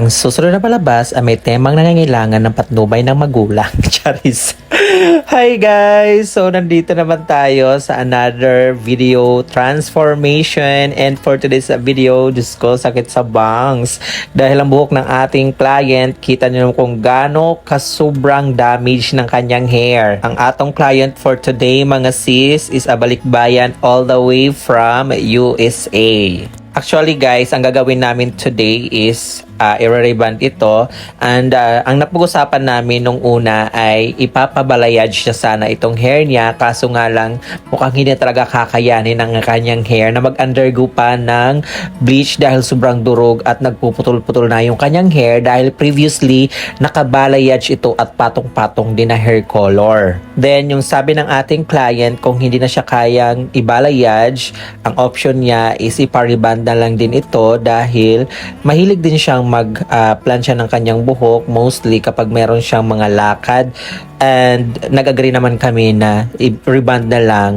Ang susunod na palabas ay may temang nangangailangan ng patnubay ng magulang. Charis. Hi guys! So, nandito naman tayo sa another video transformation. And for today's video, Diyos ko, sakit sa bangs. Dahil ang buhok ng ating client, kita nyo kung gaano kasubrang damage ng kanyang hair. Ang atong client for today, mga sis, is a balikbayan all the way from USA. Actually guys, ang gagawin namin today is uh, i-reband ito and uh, ang napag-usapan namin nung una ay ipapabalayage siya sana itong hair niya kaso nga lang mukhang hindi talaga kakayanin ng kanyang hair na mag-undergo pa ng bleach dahil sobrang durog at nagpuputol-putol na yung kanyang hair dahil previously nakabalayage ito at patong-patong din na hair color. Then yung sabi ng ating client kung hindi na siya kayang ibalayage, ang option niya is ipariband na lang din ito dahil mahilig din siyang mag-plansya ng kanyang buhok mostly kapag meron siyang mga lakad and nag-agree naman kami na i-reband na lang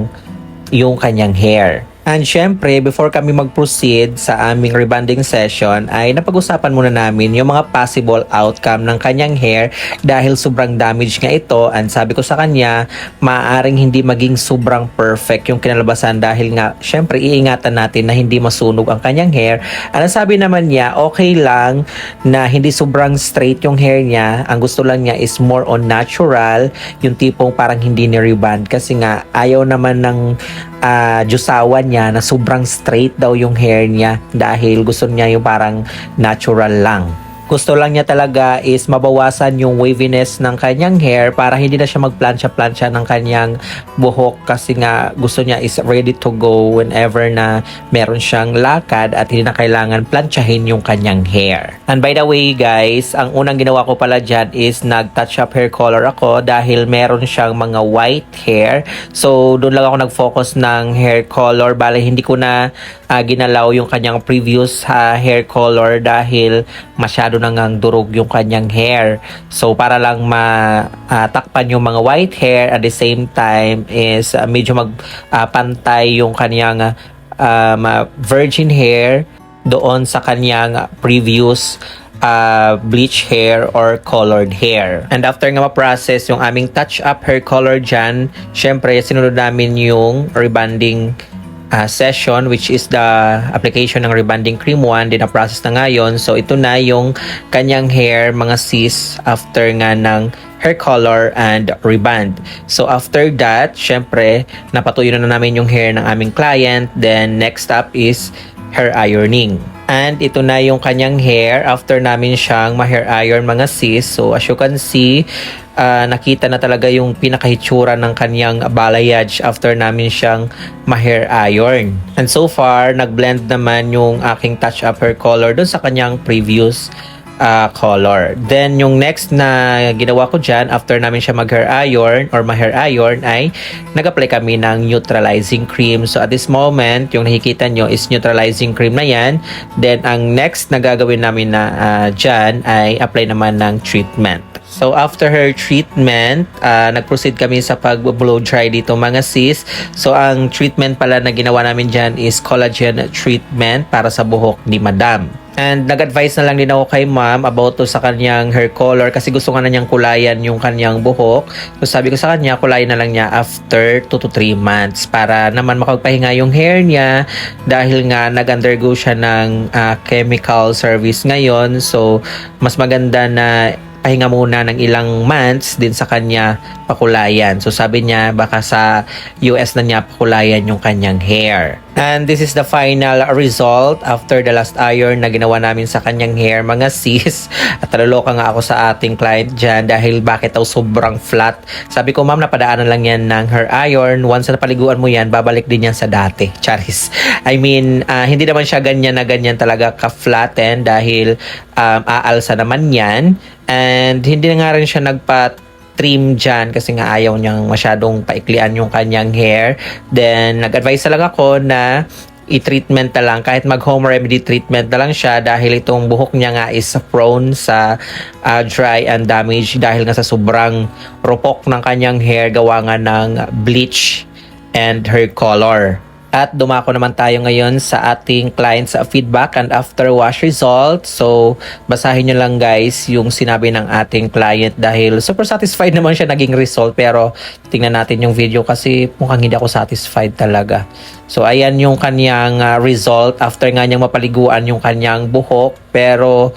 yung kanyang hair. And syempre, before kami mag-proceed sa aming rebanding session, ay napag-usapan muna namin yung mga possible outcome ng kanyang hair dahil sobrang damage nga ito. And sabi ko sa kanya, maaaring hindi maging sobrang perfect yung kinalabasan dahil nga, syempre, iingatan natin na hindi masunog ang kanyang hair. Ang sabi naman niya, okay lang na hindi sobrang straight yung hair niya. Ang gusto lang niya is more on natural, yung tipong parang hindi ni-reband kasi nga ayaw naman ng uh, jusawan niya na sobrang straight daw yung hair niya dahil gusto niya yung parang natural lang. Gusto lang niya talaga is mabawasan yung waviness ng kanyang hair para hindi na siya magplansya-plansya ng kanyang buhok kasi nga gusto niya is ready to go whenever na meron siyang lakad at hindi na kailangan plansyahin yung kanyang hair. And by the way guys, ang unang ginawa ko pala dyan is nag-touch up hair color ako dahil meron siyang mga white hair. So doon lang ako nag-focus ng hair color bale hindi ko na uh, ginalaw yung kanyang previous uh, hair color dahil masyado masyado nang ang durog yung kanyang hair. So, para lang matakpan uh, yung mga white hair at the same time is uh, medyo magpantay uh, yung kanyang uh, virgin hair doon sa kanyang previous uh, bleach hair or colored hair. And after nga ma-process yung aming touch-up hair color dyan, syempre, sinunod namin yung rebanding uh, session which is the application ng rebonding cream 1 din na process na ngayon. So ito na yung kanyang hair mga sis after nga ng hair color and reband. So after that syempre napatuyo na namin yung hair ng aming client. Then next up is hair ironing And ito na yung kanyang hair after namin siyang ma-hair iron mga sis. So as you can see, uh, nakita na talaga yung pinakahitsura ng kanyang balayage after namin siyang ma-hair iron. And so far, nag-blend naman yung aking touch up hair color dun sa kanyang previous uh, color. Then, yung next na ginawa ko dyan, after namin siya mag-hair iron or ma-hair iron, ay nag-apply kami ng neutralizing cream. So, at this moment, yung nakikita nyo is neutralizing cream na yan. Then, ang next na gagawin namin na uh, dyan ay apply naman ng treatment. So, after her treatment, uh, nag-proceed kami sa pag-blow dry dito mga sis. So, ang treatment pala na ginawa namin dyan is collagen treatment para sa buhok ni Madam. And nag-advise na lang din ako kay ma'am about to sa kanyang hair color kasi gusto nga na niyang kulayan yung kanyang buhok. So sabi ko sa kanya, kulayan na lang niya after 2 to 3 months para naman makapagpahinga yung hair niya dahil nga nag-undergo siya ng uh, chemical service ngayon. So mas maganda na pahinga muna ng ilang months din sa kanya pakulayan. So sabi niya baka sa US na niya pakulayan yung kanyang hair. And this is the final result after the last iron na ginawa namin sa kanyang hair mga sis. At naloloka nga ako sa ating client dyan dahil bakit daw sobrang flat. Sabi ko ma'am napadaanan lang yan ng hair iron. Once na paliguan mo yan, babalik din yan sa dati. Charis. I mean, uh, hindi naman siya ganyan na ganyan talaga ka-flatten dahil um, aalsa naman yan. And hindi na nga rin siya nagpa trim dyan kasi nga ayaw niyang masyadong paiklian yung kanyang hair. Then, nag-advise talaga ako na i-treatment na lang kahit mag home remedy treatment na lang siya dahil itong buhok niya nga is prone sa uh, dry and damage dahil nga sa sobrang rupok ng kanyang hair gawa nga ng bleach and hair color. At dumako naman tayo ngayon sa ating client's feedback and after wash result. So, basahin nyo lang guys yung sinabi ng ating client dahil super satisfied naman siya naging result pero tingnan natin yung video kasi mukhang hindi ako satisfied talaga. So, ayan yung kanyang ah, result after nga niyang mapaliguan yung kanyang buhok pero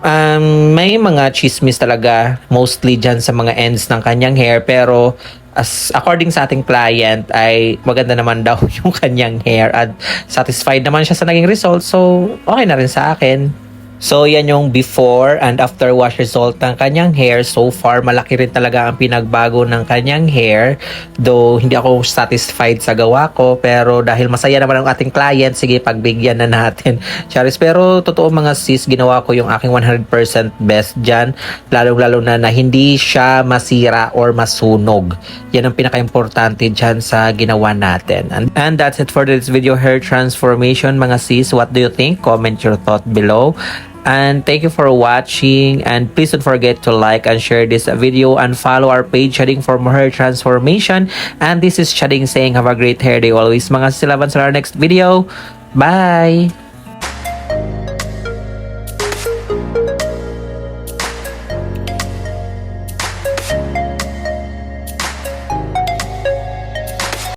Um, may mga chismis talaga mostly dyan sa mga ends ng kanyang hair pero as according sa ating client ay maganda naman daw yung kanyang hair at satisfied naman siya sa naging result so okay na rin sa akin. So yan yung before and after wash result ng kanyang hair. So far malaki rin talaga ang pinagbago ng kanyang hair. Though hindi ako satisfied sa gawa ko pero dahil masaya naman ang ating client, sige pagbigyan na natin. Charis, pero totoo mga sis, ginawa ko yung aking 100% best dyan. Lalong-lalo na na hindi siya masira or masunog. Yan ang pinaka-importante dyan sa ginawa natin. And, and that's it for this video hair transformation mga sis. What do you think? Comment your thought below. And thank you for watching. And please don't forget to like and share this video and follow our page Shading for more hair transformation. And this is Shading saying have a great hair day always. Mga silaban sa our next video. Bye!